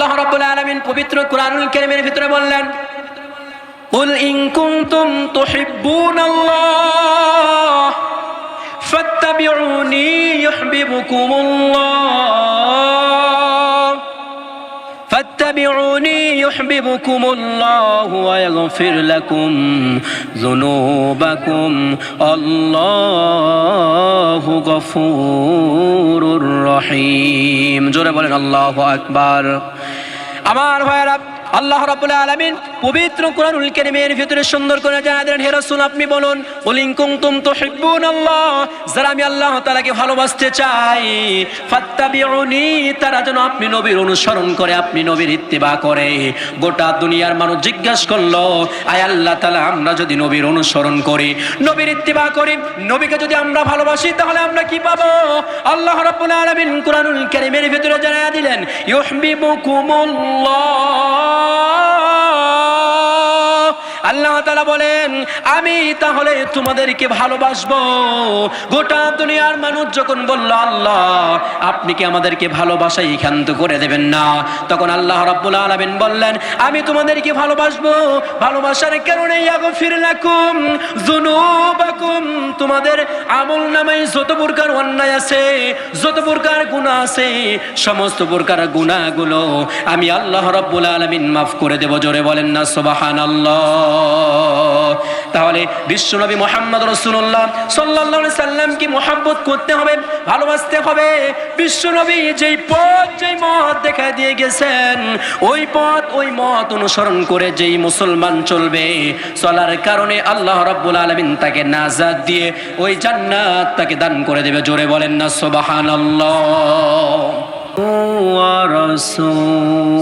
আল্লাহ রাব্বুল আলামিন পবিত্র কুরআনুল কারীমের ভিতরে বললেন قل إن كنتم تحبون الله فاتبعوني يحببكم الله فاتبعوني يحببكم الله ويغفر لكم ذنوبكم الله غفور رحيم জোরে বলেন আল্লাহু আকবার আমার ভাইরা আল্লাহ রাব্বুল আলামিন পবিত্র কোরআনুল কারীমের ভিতরে সুন্দর করে জানা দিলেন, হে রাসূল, আপনি বলুন কুলিন কুনতুম তুহিব্বুনাল্লাহ, যারা আমি আল্লাহ তাআলাকে ভালোবাসতে চাই, ফাত্তাবিউনি, তারা যেন আপনি নবীর অনুসরণ করে, আপনি নবীর ইত্তিবা করে। গোটা দুনিয়ার মানুষ জিজ্ঞাসা করল, আয় আল্লাহ তাআলা, আমরা যদি নবীর অনুসরণ করি, নবীর ইত্তিবা করি, নবীকে যদি আমরা ভালোবাসি, তাহলে আমরা কি পাবো? আল্লাহ রাব্বুল আলামিন কোরআনুল কারীমের ভিতরে জানা দিলেন, ইউহিব্বুকুমুল্লাহ। আল্লাহ তালা বলেন, আমি তাহলে তোমাদেরকে ভালোবাসবো। গোটা দুনিয়ার মানুষ যখন বলল, আল্লাহ, আপনি কি আমাদেরকে ভালোবাসাই ক্ষান্ত করে দেবেন না? তখন আল্লাহ রাব্বুল আলামিন বললেন, আমি তোমাদেরকে ভালোবাসবো। ভালোবাসার কারণে ইয়াগফির লাকুম যুনুবাকুম। তোমাদের আমল নামায় যত প্রকার অন্যায় আছে, যত প্রকার গুনাহ আছে, সমস্ত প্রকার গুনাহগুলো আমি আল্লাহ রাব্বুল আলামিন মাফ করে দেব। জোরে বলেন না, সুবহানাল্লাহ। তাহলে বিশ্বনবী মোহাম্মদ রসুল্লাহ সাল্লাহ সাল্লামকে মোহাব্বত করতে হবে, ভালোবাসতে হবে? বিশ্বনবী যেই পথ, যেই মত দেখা দিয়ে গেছেন, ওই পথ, ওই মত অনুসরণ করে যেই মুসলমান চলবে, চলার কারণে আল্লাহ রাব্বুল আলামিন তাকে নাজাদ দিয়ে ওই জান্নাত তাকে দান করে দেবে। জোরে বলেন না, সুবহানাল্লাহ। ওয়া রাসূলুহু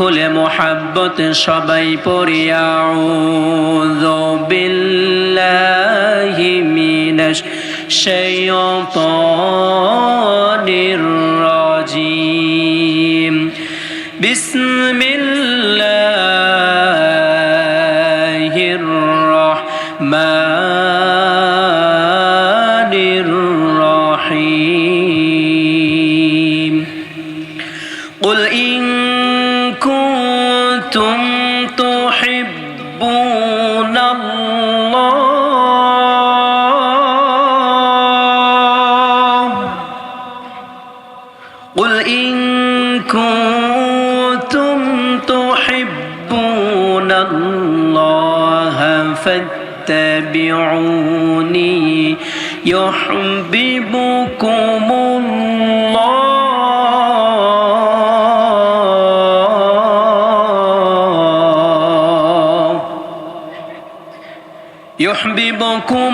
খুলে মোহাব্বত সবাই পড়িয়া আউযু বিল্লাহি মিনাশ শাইতানির রাজিম বিসমিল্লাহির الله فاتبعوني. يحببكم الله. يحببكم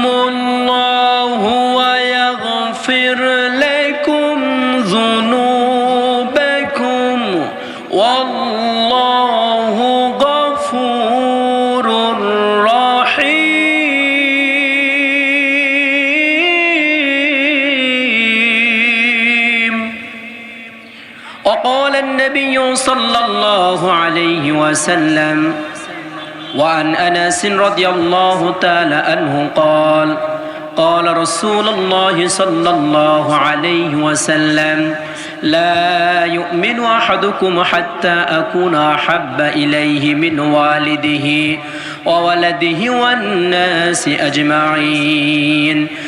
وقال النبي صلى الله عليه وسلم وعن أنس رضي الله تعالى عنه قال قال رسول الله صلى الله عليه وسلم لا يؤمن أحدكم حتى أكون أحب إليه من والده وولده والناس أجمعين.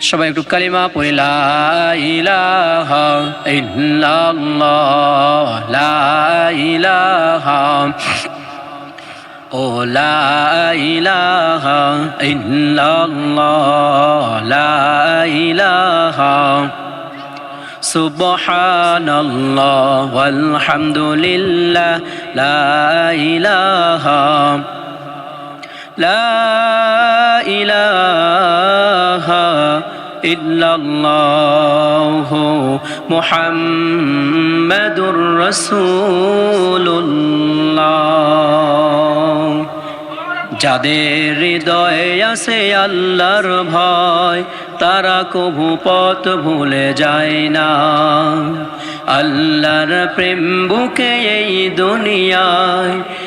সবাই একটু কালিমা পড়ি, লা ইলাহা ইল্লাল্লাহ, লা ইলাহা, ও লা ইলাহা ইল্লাল্লাহ, লা ইলাহা। সুবহানাল্লাহ, ওয়ালহামদুলিল্লাহ, লা إله إلا الله محمد رسول الله যাদের হৃদয়ে আছে আল্লাহর ভয় তারা কভু পথ ভুলে যায় না আল্লাহর প্রেম বুকে এই দুনিয়ায়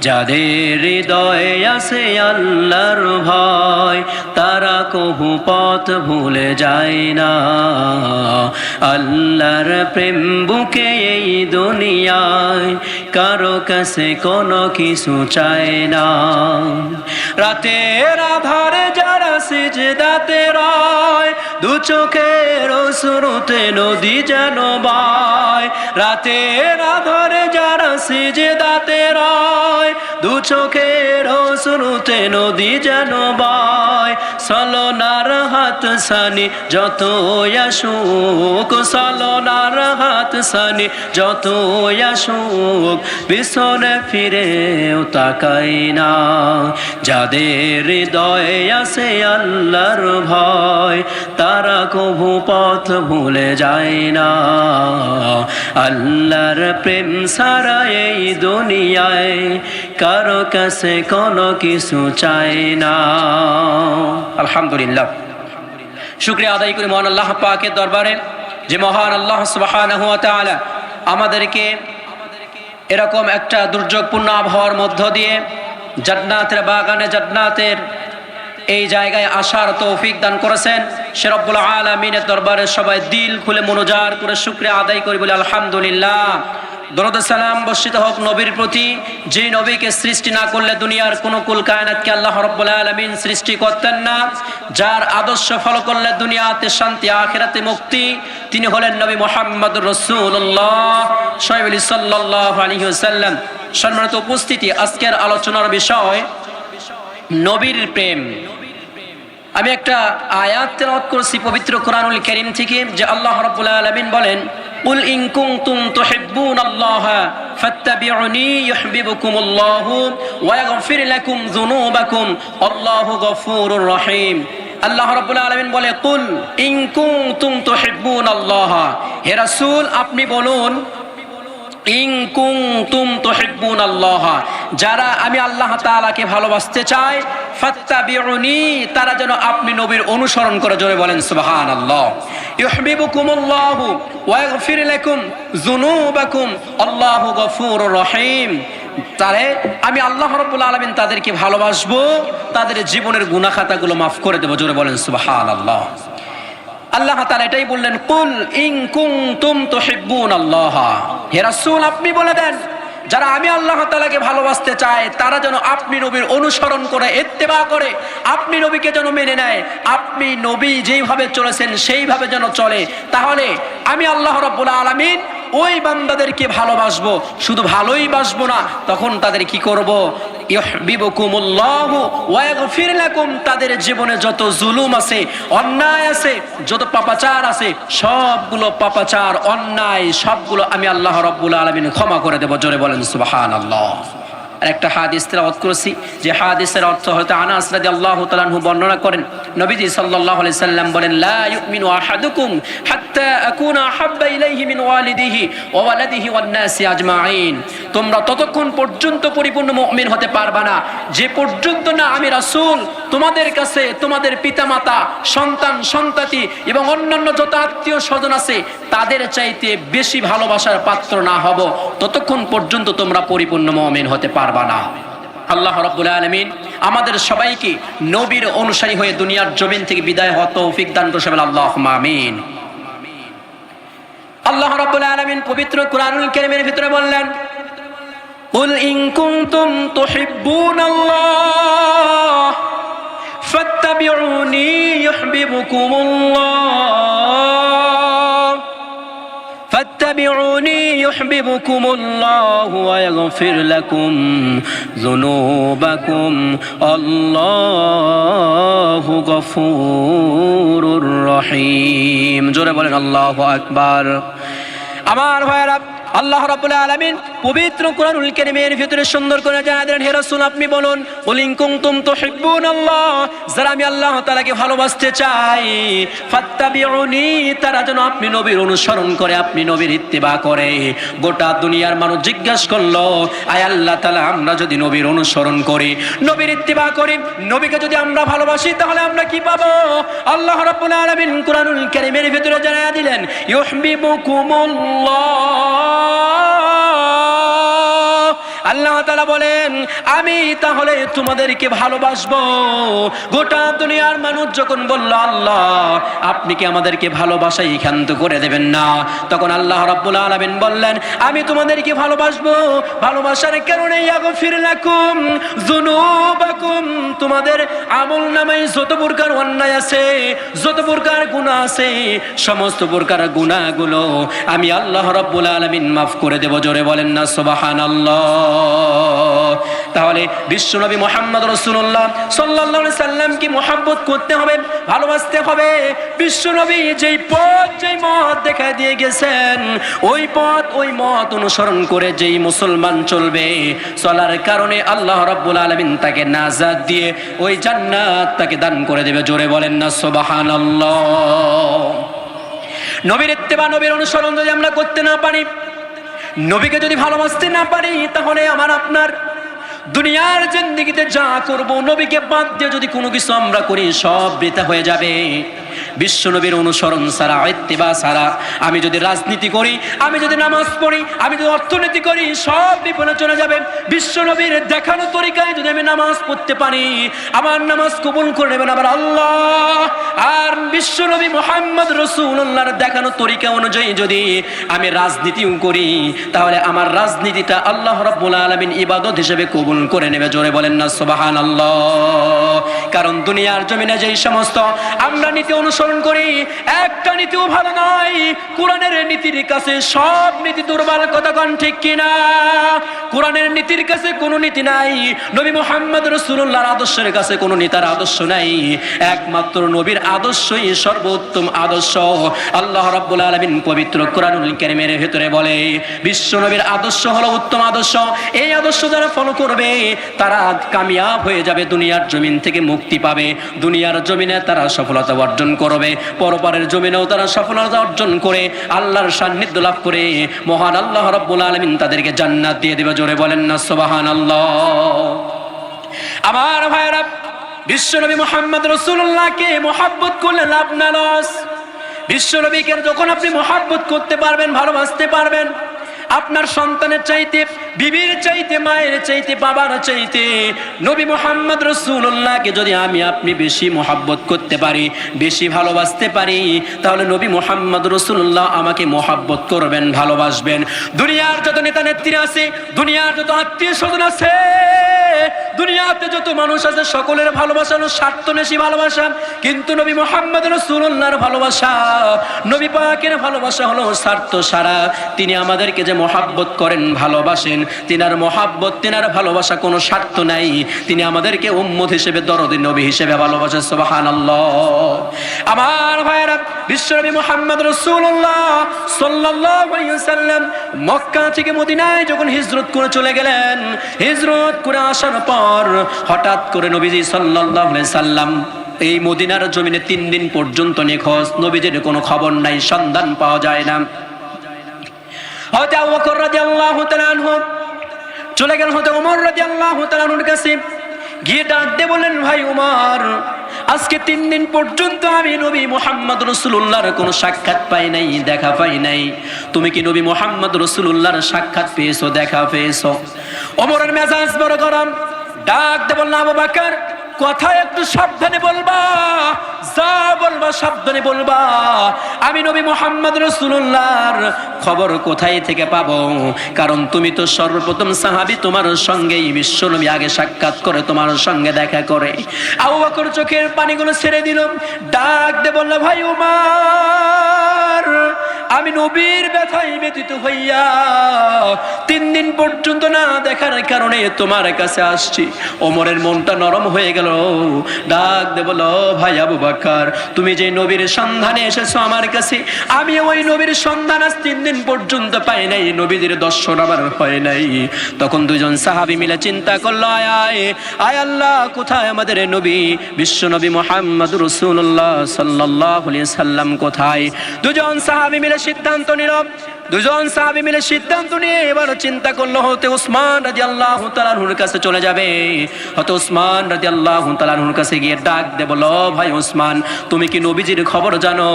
যাদের হৃদয়ে আছে আল্লাহর ভয়, তারা কহু পথ ভুলে যায় না। আল্লাহর প্রেম বুকে এই দুনিয়ায় কারও কাছে কোনো কিছু চায় না। রাতের আধারে যারা সিজদাতে রয়, দু চোখের শুরুতে নদী যেন বায়। রাতের আধারে যারা সিজদাতে রয় দু চোখের শুরুতে নদী যেন বায়। সলনার হাত সানি যত আসুক সলনার হাত সানি যত আসুক পিছনে ফিরেও তাকাই না। যাদের হৃদয়ে আছে আল্লাহর ভয়, তারা কভু পথ ভুলে যায় না। আল্লাহর প্রেম সারা এই দুনিয়ায় কারও কাছে কোনো কিছু চাই না। আলহামদুলিল্লাহ। শুক্রিয়া আদায় করি মহান আল্লাহ পাকের দরবারে যে মহান আল্লাহ সুবহানাহু ওয়া তাআলা আমাদেরকে এরকম একটা দুর্যোগপূর্ণ আবহাওয়ার মধ্য দিয়ে জান্নাতের বাগানে, জান্নাতের এই জায়গায় আসার তৌফিক দান করেছেন। সে রব্বুল আলমিনের দরবারে সবাই দিল খুলে মনোজার করে শুক্রিয়া আদায় করি বলে আলহামদুলিল্লাহ। দরদ সালাম বর্ষিত হোক নবীর প্রতি, যে নবীকে সৃষ্টি না করলে দুনিয়ার কোন কুল কায়নাতকে আল্লাহ রব্বুল আলমিন সৃষ্টি করতেন না। যার আদর্শ ফলো করলে দুনিয়াতে শান্তি, আখেরাতে মুক্তি, তিনি হলেন নবী মোহাম্মদ রসুল্লাহ সাহেব সাল্লাহ সাল্লাম সম্মানিত উপস্থিতি, আজকের আলোচনার বিষয় নবীর প্রেম। আমি একটা আয়াত তেলাওয়াত করেছি পবিত্র কোরআনুল কারীম থেকে, যে আল্লাহ রাব্বুল আলামিন বলেন কুল كنتم تحبون الله فاتبعوني يحببكم الله ويغفر لكم ذنوبكم الله غفور রহিম আল্লাহ রাব্বুল আলামিন বলে কুল ইন কুনতুম আল্লাহ হে রাসূল আপনি বলুন ইং কুং তুম তোহিব্বুন আল্লাহ যারা আমি আল্লাহ তাআলাকে ভালোবাসতে চাই, ফাত্তাবিউনি, তারা যেন আপনি নবীর অনুসরণ করে জোরে বলেন সুবহানাল্লাহ। ইউহিব্বুকুমুল্লাহু ওয়া ইয়াগফির লাকুম যুনুবাকুম, আল্লাহু গফুরুর রহিম। তারে আমি আল্লাহ রাব্বুল আলামিন তাদেরকে ভালোবাসবো, তাদের জীবনের গুনাহ খাতাগুলো মাফ করে দেবো জোরে বলেন সুবহানাল্লাহ। আল্লাহ আল্লাহ তালা এটাই বললেন, কুল ইন কুনতুম তুহিব্বুন আল্লাহ হে রাসূল, আপনি বলে দেন, যারা আমি আল্লাহ তালাকে ভালোবাসতে চায়, তারা যেন আপনি নবীর অনুসরণ করে এত্তেবা করে, আপনি নবীকে যেন মেনে নেয়, আপনি নবী যেইভাবে চলেছেন সেইভাবে যেন চলে। তাহলে আমি আল্লাহ রব্বুল আলামিন ওই বান্দাদেরকে ভালোবাসবো। শুধু ভালোই বাসবো না, তখন তাদের কি করব? তাদের জীবনে যত জুলুম আছে, অন্যায় আছে, যত পাপাচার আছে, সবগুলো পাপাচার, অন্যায়, সবগুলো আমি আল্লাহ রব্বুল আলমিন ক্ষমা করে দেবো। জোরে বলেন সুবহানাল্লাহ। আর একটা হাদিস তেলাওয়াত করেছি, যে হাদিসের অর্থ হয়তো আনাস রাদিয়াল্লাহু তাআলা আনহু বর্ণনা করেন। নবীজি সাল্লাল্লাহু আলাইহি সাল্লাম বলেন, লা ইউমিনু আহাদুকুম হাত্তা আকুনা আহাব্বা ইলাইহি মিন ওয়ালিদিহি ওয়া ওয়ালাদিহি ওয়ান নাসি আজমাইন তোমরা ততক্ষণ পর্যন্ত পরিপূর্ণ মুমিন হতে পারবা না। যে পর্যন্ত না আমি রাসূল, তোমাদের কাছে তোমাদের পিতামাতা, সন্তান, সন্ততি এবং অন্যান্য যত আত্মীয় স্বজন আছে, তাদের চাইতে বেশি ভালোবাসার পাত্র না হব। ততক্ষণ পর্যন্ত তোমরা পরিপূর্ণ মুমিন হতে পারবা না আল্লাহ রাব্বুল আলামিন আমাদের সবাইকে নবীর অনুসারী হয়ে দুনিয়ার জমিন থেকে বিদায় হওয়া তৌফিক দান করবেন আল্লাহ আমিন আল্লাহ রাব্বুল আলামিন পবিত্র কুরআনুল কারীমের ভিতরে বললেন قل إن كنتم تحبون الله فاتبعوني يحببكم الله يحببكم الله ويغفر لكم ذنوبكم الله غفور رحيم জোরে বলেন আল্লাহু আকবার আমার ভাইরা আল্লাহ রাব্বুল আলামিন পবিত্র কোরআনুল কারীমের ভিতরে সুন্দর করে জানা দিলেন, হে রাসূল, আপনি বলুন কুলিন কুনতুম তুহিব্বুনাল্লাহ যারা আমি আল্লাহ তালাকে ভালোবাসতে চাই, ফাত্তাবিউনি তারা যেন আপনি নবীর অনুসরণ করে, আপনি নবীর ইত্তিবা করে। গোটা দুনিয়ার মানুষ জিজ্ঞাসা করল, আয় আল্লাহ তালা আমরা যদি নবীর অনুসরণ করি, নবীর ইত্তিবা করি, নবীকে যদি আমরা ভালোবাসি, তাহলে আমরা কি পাবো? আল্লাহ রাব্বুল আলামিন কোরআনুল কারীমের ভিতরে জানা দিলেন, ইউহিব্বুকুমুল্লাহ Senhor. আল্লাহ তালা বলেন, আমি তাহলে তোমাদেরকে ভালোবাসবো। গোটা দুনিয়ার মানুষ যখন বলল, আল্লাহ, আপনি কি আমাদেরকে ভালোবাসাই ক্ষান্ত করে দেবেন না? তখন আল্লাহ রাব্বুল আলামিন বললেন, আমি তোমাদেরকে ভালোবাসবো। ভালোবাসার কারণে তোমাদের আমল নামায় যত প্রকার অন্যায় আছে, যত প্রকার গুনাহ আছে, সমস্ত প্রকার গুনাহগুলো আমি আল্লাহ রাব্বুল আলামিন মাফ করে দেব। জোরে বলেন না, সুবহানাল্লাহ। তাহলে বিশ্বনবী মোহাম্মদ রসুল্লাহ সাল্লাহ সাল্লামকে মোহাব্বত করতে হবে, ভালোবাসতে হবে? বিশ্বনবী যেই পথ, যেই মত দেখা দিয়ে গেছেন, ওই পথ, ওই মত অনুসরণ করে যেই মুসলমান চলবে, চলার কারণে আল্লাহ রাব্বুল আলামিন তাকে নাজাদ দিয়ে ওই জান্নাত তাকে দান করে দেবে। জোরে বলেন না, সুবহানাল্লাহ। নবীর ইত্তেবা, নবীর অনুসরণ যদি আমরা করতে না পারি নবীকে যদি ভালোবাসতে না পারি, তাহলে আমার আপনার দুনিয়ার জিন্দিগিতে যা করব, নবীকে বাদ দিয়ে যদি কোনো কিছু আমরা করি, সব বৃথা হয়ে যাবে। বিশ্ব নবীর অনুসরণ ছাড়া, ইত্তেবা ছাড়া। আমি যদি রাজনীতি করি, আমি যদি নামাজ পড়ি, আমি যদি অর্থনীতি করি, সব বিপদে চলে যাবে। বিশ্বনবীর দেখানো তরিকায় যদি আমি নামাজ পড়তে পারি, আমার নামাজ কবুল করে নেবেন আবার আল্লাহ। আর বিশ্বনবী মোহাম্মদ রসুল্লাহর দেখানো তরিকা অনুযায়ী যদি আমি রাজনীতিও করি, তাহলে আমার রাজনীতিটা আল্লাহ রাব্বুল আলামিন ইবাদত হিসেবে কবুল করে নেবে। জোরে বলেন না সুবাহান কারণ দুনিয়ার জমিনে যেই সমস্ত আমরা নীতি অনুসরণ করি, একটা নীতিও ভালো নয়। কোরআনের নীতির কাছে সব নীতি দুর্বল কন ঠিক কিনা? কোরআনের নীতির কাছে কোনো নীতি নাই। নবী মোহাম্মদ রসুল্লাহর আদর্শের কাছে কোনো নেতার আদর্শ নাই। একমাত্র নবীর আদর্শই সর্বোত্তম আদর্শ। আল্লাহ রাব্বুল আলামিন পবিত্র কোরআনুল কারীমের ভেতরে বলে, বিশ্ব নবীর আদর্শ হলো উত্তম আদর্শ। এই আদর্শ যারা ফলো করবে, তারা কামিয়াব হয়ে যাবে, দুনিয়ার জমিন থেকে মুক্তি পাবে। দুনিয়ার জমিনে তারা সফলতা অর্জন করবে। পরপারের জমিনেও তারা সফলতা অর্জন করে, আল্লাহর সান্নিধ্য লাভ করে। মহান আল্লাহ রব্বুল আলামিন তাদেরকে জান্নাত দিয়ে দেবে, জোরে বলেন না, সুবহানাল্লাহ। আমার ভাইরা বিশ্বনবী মোহাম্মদ রসুল্লাহকে মোহাব্বত করলে লাভ না, লস। বিশ্বনবীকে যখন আপনি মোহাব্বত করতে পারবেন, ভালোবাসতে পারবেন আপনার সন্তানের চাইতে, বিবির চাইতে, মায়ের চাইতে, বাবার চাইতে নবী মোহাম্মদ রসুল্লাহকে যদি আমি, আপনি বেশি মোহাব্বত করতে পারি, বেশি ভালোবাসতে পারি, তাহলে নবী মোহাম্মদ রসুল্লাহ আমাকে মোহাব্বত করবেন, ভালোবাসবেন। দুনিয়ার যত নেতা নেত্রী আছে, দুনিয়ার যত আত্মীয় স্বজন আছে দুনিয়াতে যত মানুষ আছে, সকলের ভালোবাসা হলো স্বার্থনেশী ভালোবাসা। কিন্তু নবী মোহাম্মদ রসুল্লাহর ভালোবাসা, নবী পাকের ভালোবাসা হলো স্বার্থ সারা। তিনি আমাদেরকে যে মহাব্বত করেন, ভালোবাসেন, তিনার মহাব্বত, তিনার ভালোবাসা কোনো স্বার্থ নাই। তিনি আমাদেরকে উম্মত হিসেবে, দরদি নবী হিসেবে ভালোবাসেন, সুবহানাল্লাহ। আমার ভাইয়েরা, বিশ্বনবী মোহাম্মদ রসুল্লাহ সাল্লাম মক্কা থেকে মদিনায় যখন হিজরত করে চলে গেলেন, হিজরত করে আসার পর হঠাৎ করে নবীজি সাল্লাহ সাল্লাম এই মদিনার জমিনে তিন দিন পর্যন্ত নিখোঁজ। নবীজির কোনো খবর নাই, সন্ধান পাওয়া যায় না। চলে গেল হতে উমর রাজি আল্লাহ কাছে। গিয়ে ডাক দিয়ে বললেন, ভাই উমর আজকে তিন দিন পর্যন্ত আমি নবী মোহাম্মদ রসুল্লাহর কোনো সাক্ষাৎ পাই নাই, দেখা পাই নাই। তুমি কি নবী মোহাম্মদ রসুল্লাহর সাক্ষাৎ পেয়েছ, দেখা পেয়েছ? অমরের মেজাজ বড় গরম। ডাক দেব না আবু বাকর কথা একটু সাবধানে বলবা, যা বলবা সাবধানে বলবা। আমি নবী মোহাম্মদ রসুল্লাহর খবর কোথায় থেকে পাবো? কারণ তুমি তো সর্বপ্রথম সাহাবি, তোমার সঙ্গেই বিশ্ব নবী আগে সাক্ষাৎ করে, তোমার সঙ্গে দেখা করে। আবু চোখের পানিগুলো ছেড়ে দিল, ডাক দে বলল, ভাই উমার, আমি নবীর ব্যথায় ব্যতীত হইয়া তিন দিন পর্যন্ত না দেখার কারণে তোমার কাছে আসছি। ওমরের মনটা নরম হয়ে গেল ডাক দে বলো, ভাই আবু বাক্কার তুমি যে নবীর সন্ধানে এসেছ আমার কাছে, আমি ওই নবীর সন্ধান আজ তিন দিন পর্যন্ত পাই নাই নবীদের দর্শন আমার হয় নাই। তখন দুজন সাহাবি মিলে চিন্তা করল, আয় আয় আয় আল্লাহ, কোথায় আমাদের নবী? বিশ্ব নবী মোহাম্মদ রসুল্লাহ সাল্লাহ সাল্লাম কোথায়? দুজন সাহাবি মিলে সিদ্ধান্ত নিল দুজন সাহাবি মিলে সিদ্ধান্ত নিয়ে এবার চিন্তা করল, হতে উসমান রাজি আল্লাহ তালাহুর কাছে চলে যাবে। হতে উসমান রাজি আল্লাহ তালাহুর কাছে গিয়ে ডাক দে বলো ভাই উসমান, তুমি কি নবীজির খবর জানো?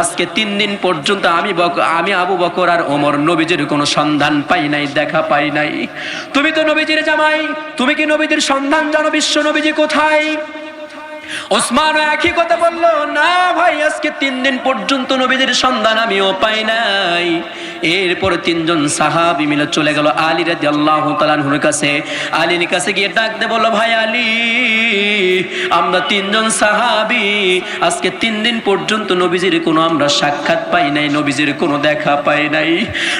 আজকে তিন দিন পর্যন্ত আমি আমি আবু বকর আর ওমর নবীজির কোনো সন্ধান পাই নাই, দেখা পাই নাই। তুমি তো নবীজির জামাই, তুমি কি নবীজির সন্ধান জানো? বিশ্ব নবীজি কোথায়? ওসমান একই কথা বলল, না ভাই, আজকে তিন দিন পর্যন্ত নবীদের সন্ধান আমিও পাই নাই। এরপর তিনজন সাহাবি মিলে চলে গেল আলী রাজি আল্লাহ তালানহুর কাছে। আলীর কাছে গিয়ে ডাক দে বলল, ভাই আলী, আমরা তিনজন সাহাবি। আজকে তিন দিন পর্যন্ত নবীজির কোনো আমরা সাক্ষাৎ পাই নাই, নবীজির কোনো দেখা পাই নাই।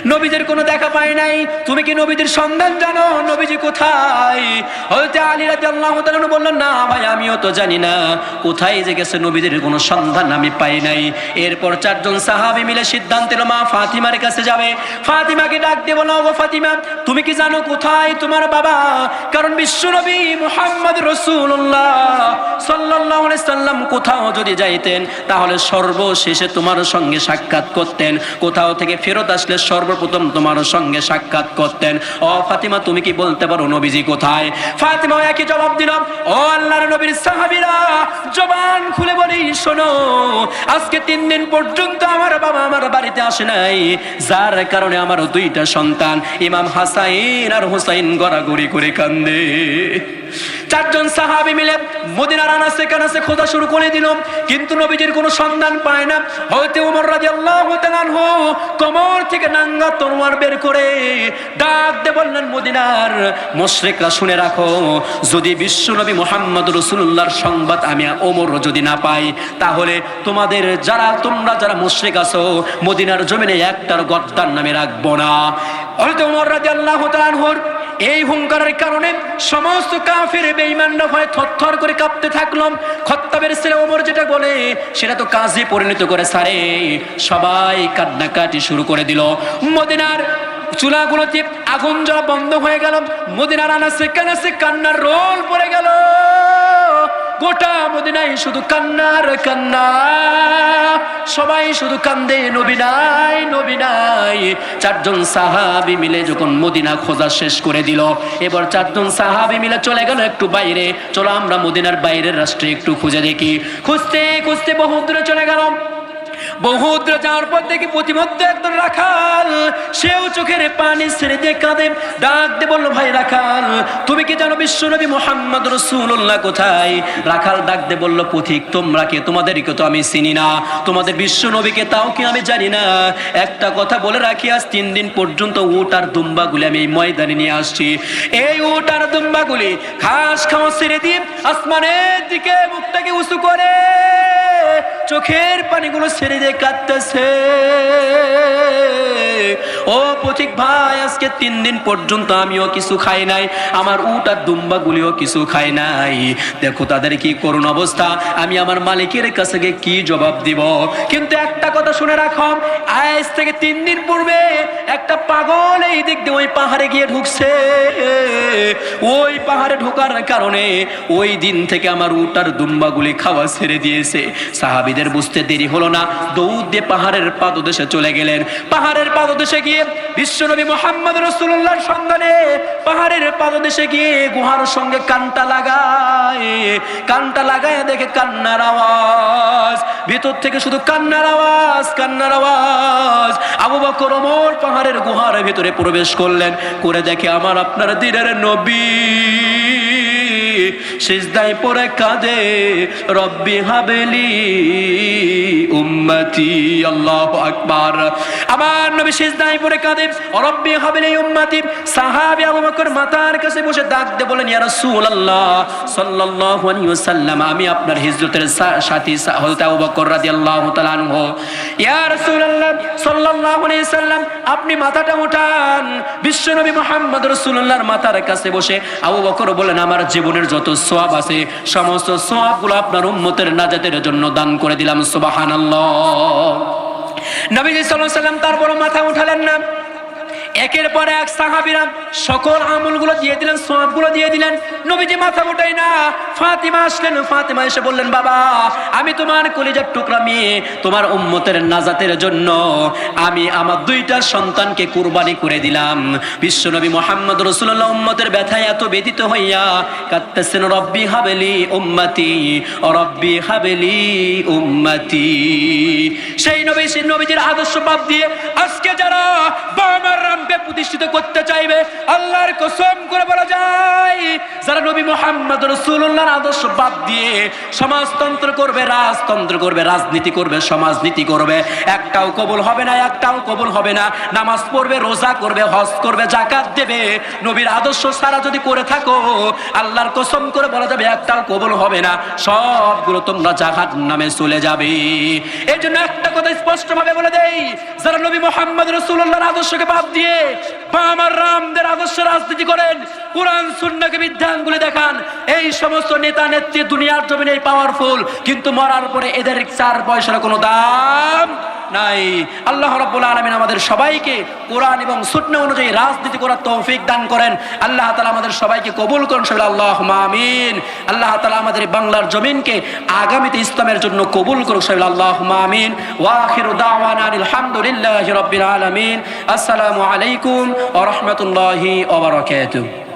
নবীজির কোনো দেখা পাই নাই। তুমি কি নবীদের সন্ধান জানো? নবীজি কোথায়? হয়তো আলী রাজি আল্লাহ তালানহু বলল না ভাই, আমিও তো জানি না। কোথায় যে গেছে নবীদের কোনো সন্ধান আমি পাই নাই। এরপর চারজন সাহাবি মিলে সিদ্ধান্ত মা ফাতিমার কাছে যাবে। ফাতিমাকে ডাক দেবো না গো ফাতিমা, তুমি কি জানো কোথায় তোমার বাবা? কারণ বিশ্বনবী মুহাম্মদ রসুল্লাহ সাল্লাহ সাল্লাম কোথাও যদি যাইতেন, তাহলে সর্বশেষে তোমার সঙ্গে সাক্ষাৎ করতেন। কোথাও থেকে ফেরত আসলে সর্বপ্রথম তোমার সঙ্গে সাক্ষাৎ করতেন। ও ফাতিমা, তুমি কি বলতে পারো নবীজি কোথায়? ফাতিমা একই জবাব দিলাম ও আল্লাহর নবীর সাহাবীরা, জবান খুলে বলি শোনো, আজকে তিন দিন পর্যন্ত আমার বাবা আমার বাড়িতে আসে নাই। যার কারণে আমার দুইটা সন্তান ইমাম হাসাইন আর হুসাইন গড়াগড়ি করে কান্দে। চারজন সাহাবি মিলে মদিনার আনাসে কানাসে খোঁজা শুরু করে দিল। কিন্তু নবীজির কোনো সন্ধান পায় না। হয়তো উমর তাআলা আনহু কমর থেকে নাঙ্গা তরোয়ার বের করে ডাক দে বললেন, মদিনার মুশরিকরা শুনে রাখো, যদি বিশ্বনবী মুহাম্মদ রাসূলুল্লাহর সংবাদ আমি ওমর যদি না পাই, তাহলে তোমাদের যারা, তোমরা যারা মুশরিক আছো, মদিনার জমিনে একটার গদ্দার নামে রাখব না। হয়তো উমর তাআলা আনহুর এই হুঙ্কারের কারণে সমস্ত কাফের বেঈমানরা ভয় থরথর করে কাঁপতে থাকলাম। খত্তাবের ছেলে ওমর যেটা বলে, সেটা তো কাজে পরিণত করে সারে। সবাই কান্নাকাটি শুরু করে দিল। মদিনার চুলাগুলোতে আগুন জ্বলা বন্ধ হয়ে গেল। মদিনার আনাসে কানাসে কান্নার রোল পড়ে গেল। গোটা মদিনাই শুধু কান্নার কান্না। সবাই শুধু কান্দে, নবী নাই নবী নাই। চারজন সাহাবি মিলে যখন মদিনা খোঁজা শেষ করে দিল, এবার চারজন সাহাবি মিলে চলে গেল একটু বাইরে। চলো আমরা মদিনার বাইরের রাষ্ট্রে একটু খুঁজে দেখি। খুঁজতে খুঁজতে বহু দূরে চলে গেলাম। বহুত দূরে যাওয়ার পর দেখি প্রতিমধ্যে একজন রাখাল। সেও চোখের পানি ছেড়ে দিয়ে কাঁদে। ডাক দে বলল, ভাই রাখাল, তুমি কি জানো বিশ্বনবী মোহাম্মদ রসুল্লাহ কোথায়? রাখাল ডাক দে বলল, পথিক, তোমরা কে? তোমাদেরকে তো আমি চিনি না। তোমাদের বিশ্বনবীকে তাও কি আমি জানি না? একটা কথা বলে রাখি, আজ তিন দিন পর্যন্ত উট আর দুম্বাগুলি আমি এই ময়দানে নিয়ে আসছি। এই উট আর দুম্বাগুলি ঘাস খাওয়া ছেড়ে দিয়ে আসমানের দিকে মুখটাকে উঁচু করে চোখের পানিগুলো ছেড়ে দিয়ে কাঁদতেছে। ও পথিক ভাই, আজকে তিন দিন পর্যন্ত আমিও কিছু খাই নাই, আমার উট আর দুম্বা গুলিও কিছু খাই নাই। দেখো তাদের কি করুণ অবস্থা, আমি আমার মালিকের কাছে কি জবাব দিব? কিন্তু একটা কথা শুনে রাখো, আজ থেকে তিন দিন পূর্বে একটা পাগল এই দিক দিয়ে ওই পাহাড়ে গিয়ে ঢুকছে। ওই পাহাড়ে ঢোকার কারণে ওই দিন থেকে আমার উটার দুম্বাগুলি খাওয়া ছেড়ে দিয়েছে। সাহাবিদের বুঝতে দেরি হলো না। দৌড় দিয়ে পাহাড়ের পাদদেশে চলে গেলেন। পাহাড়ের পাদদেশে গিয়ে বিশ্বনবী মোহাম্মদ রসুল্লাহর সন্ধানে পাহাড়ের পাদদেশে গিয়ে গুহার সঙ্গে কানটা লাগায়। কানটা লাগায় দেখে কান্নার আওয়াজ। ভেতর থেকে শুধু কান্নার আওয়াজ কান্নার আওয়াজ। আবু বকর ওমর পাহাড়ের গুহার ভিতরে প্রবেশ করলেন। করে দেখে, আমার আপনার দিনের নবী। সিজদায় পরে কাঁদে রব্বি হাবেলি উম্মতি আল্লাহ আকবার। আমার নবী সিজদায় পরে কাঁদে। রব্বি হাবেলি উম্মতি, সাহাবী আবু বকর মাথার কাছে বসে ডাক দিয়ে বলেন, ইয়া রাসূলুল্লাহ, সাল্লাল্লাহু আলাইহি ওয়াসাল্লাম, আমি আপনার হিজরতের সাথী হযরত আবু বকর রাদিয়াল্লাহু তাআলা আনহু। ইয়া রাসূলুল্লাহ, সাল্লাল্লাহু আলাইহি ওয়াসাল্লাম, আপনি মাথাটা উঠান। বিশ্বনবী মুহাম্মদ রাসূলুল্লাহর মাথার কাছে বসে আবু বকর বলেন, আমার জীবনের যত সওয়াব আছে, সমস্ত সওয়াবগুলো আপনার উম্মতের নাজাতের জন্য দান করে দিলাম, সুবহানাল্লাহ। নবীজি ওয়াসাল্লাম তারপর মাথা উঠালেন না। একের পর এক সাহাবীরা সকল আমলগুলো দিয়ে দিলেন, সওয়াবগুলো দিয়ে দিলেন। নবীজি মাথা উঠাই না, ফাতিমা আসলেন, ফাতিমা এসে বললেন, বাবা, আমি তোমার কলিজার টুকরা মেয়ে, তোমার উম্মতের নাজাতের জন্য আমি আমার দুইটা সন্তানকে কুরবানি করে দিলাম। বিশ্বনবী মোহাম্মদ রসুল্লাহ উম্মতের ব্যথায় এত ব্যতীত হইয়া, কাঁদতেছেন, রব্বি হাবেলি উম্মতি, রব্বি হাবেলি উম্মাতি। সেই নবী, সেই নবীজির আদর্শ পাপ দিয়ে আজকে যারা বাবার রামকে প্রতিষ্ঠিত করতে চাইবে, আল্লাহর কসম করে বলা যায়, যারা নবী মোহাম্মদ রসুল্লাহর আদর্শ বাদ দিয়ে সমাজতন্ত্র করবে, রাজতন্ত্র করবে, রাজনীতি করবে, সমাজনীতি করবে, একটাও কবুল হবে না, একটাও কবুল হবে না। নামাজ পড়বে, রোজা করবে, হজ করবে জাকাত দেবে, নবীর আদর্শ সারা যদি করে থাকো, আল্লাহর কসম করে বলা যাবে একটাও কবুল হবে না। সবগুলো তোমরা জাহাজ নামে চলে যাবে। এই জন্য একটা কথা স্পষ্ট ভাবে বলে দেই যারা নবী মোহাম্মদ রসুল্লাহর আদর্শকে বাদ দিয়ে বা আমার রামদের আদর্শ রাজনীতি করেন, কোরআন সুন্নাকে বিধানগুলি দেখান, এই সমস্ত নেতা নেত্রী দুনিয়ার জমিনে পাওয়ারফুল কিন্তু মরার পরে এদের চার পয়সার কোনো দাম নাই। আল্লাহ রাব্বুল আলামিন আমাদের সবাইকে কোরআন এবং সুন্নাহ অনুযায়ী রাজনীতি করার তৌফিক দান করেন। আল্লাহ তালা আমাদের সবাইকে কবুল করুন, সবাই আল্লাহুম্মা আমিন। আল্লাহ তালা আমাদের বাংলার জমিনকে আগামীতে ইসলামের জন্য কবুল করুক, সবাই আল্লাহুম্মা আমিন। ওয়া আখিরু দাওয়ানা আলহামদুলিল্লাহি রাব্বিল আলামিন। আসসালামু আলাইকুম ওয়া রাহমাতুল্লাহি ওয়া বারাকাতুহু।